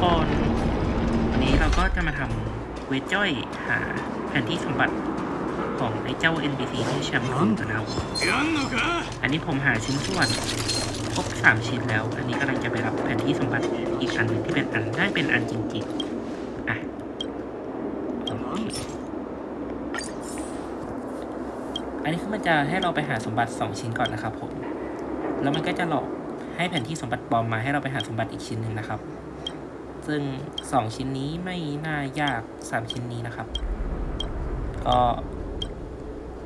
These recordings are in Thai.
คนวันนี้เราก็จะมาทำเวทจ้อยหาแผ่นที่สมบัติของไอ้เจ้า NPC ที่แชมป์คุณกันเอาอันนี้ผมหาชิ้นส่วนครบสามชิ้นแล้ว อันนี้กำลังจะไปรับแผ่นที่สมบัติอีกอันนึงที่เป็นอันได้เป็นอันจริงๆอะอันนี้คือมันจะให้เราไปหาสมบัติสองชิ้นก่อนนะครับผม แล้วมันก็จะหลอกให้แผ่นที่สมบัติปลอมมาให้เราไปหาสมบัติอีกชิ้นหนึ่งนะครับ ซึ่งสองชิ้นนี้ไม่น่ายากสามชิ้นนี้นะครับ ก็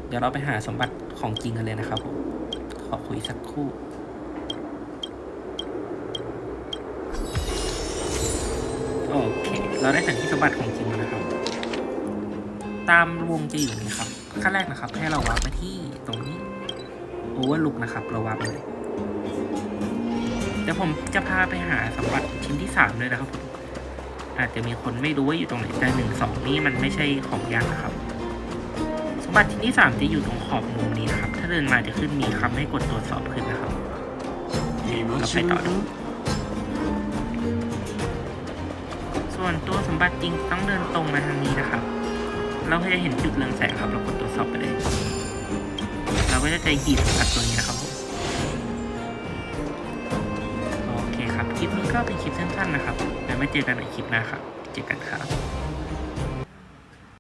เดี๋ยวเราไปหาสมบัติของจริงกันเลยนะครับผมขอคุยสักครู่โอเค เราได้แผนที่สมบัติของจริงแล้วนะครับ ตามวงจะอยู่นี่ครับ ขั้นแรกนะครับ ให้เราวาร์ปไปที่ตรงนี้โอเวอร์ลุกนะครับ เราวาร์ปไปเลยเดี๋ยวผมจะพาไปหาสมบัติ ที่สามด้วยนะครับผมอาจจะมีคนไม่รู้ว่าอยู่ตรงไหนแต่หนึ่งสองนี่มันไม่ใช่ของยากนะครับ สมบัติที่นี่สามจะอยู่ตรงขอบมุมนี้นะครับ ถ้าเดินมาจะขึ้นมีคำให้กดตรวจสอบขึ้นนะครับเราไปต่อดูส่วนตัวสมบัติจริงต้องเดินตรงมาทางนี้นะครับ เราก็จะเห็นจุดเรืองแสงครับ เรากดตรวจสอบไปเลย เราก็จะใจหีบสมบัติตัวนี้นะครับ คลิปนี้ก็เป็นคลิปสั้นๆนะครับแล้วไม่เจอกันในคลิปหน้าครับ เจอกันครับ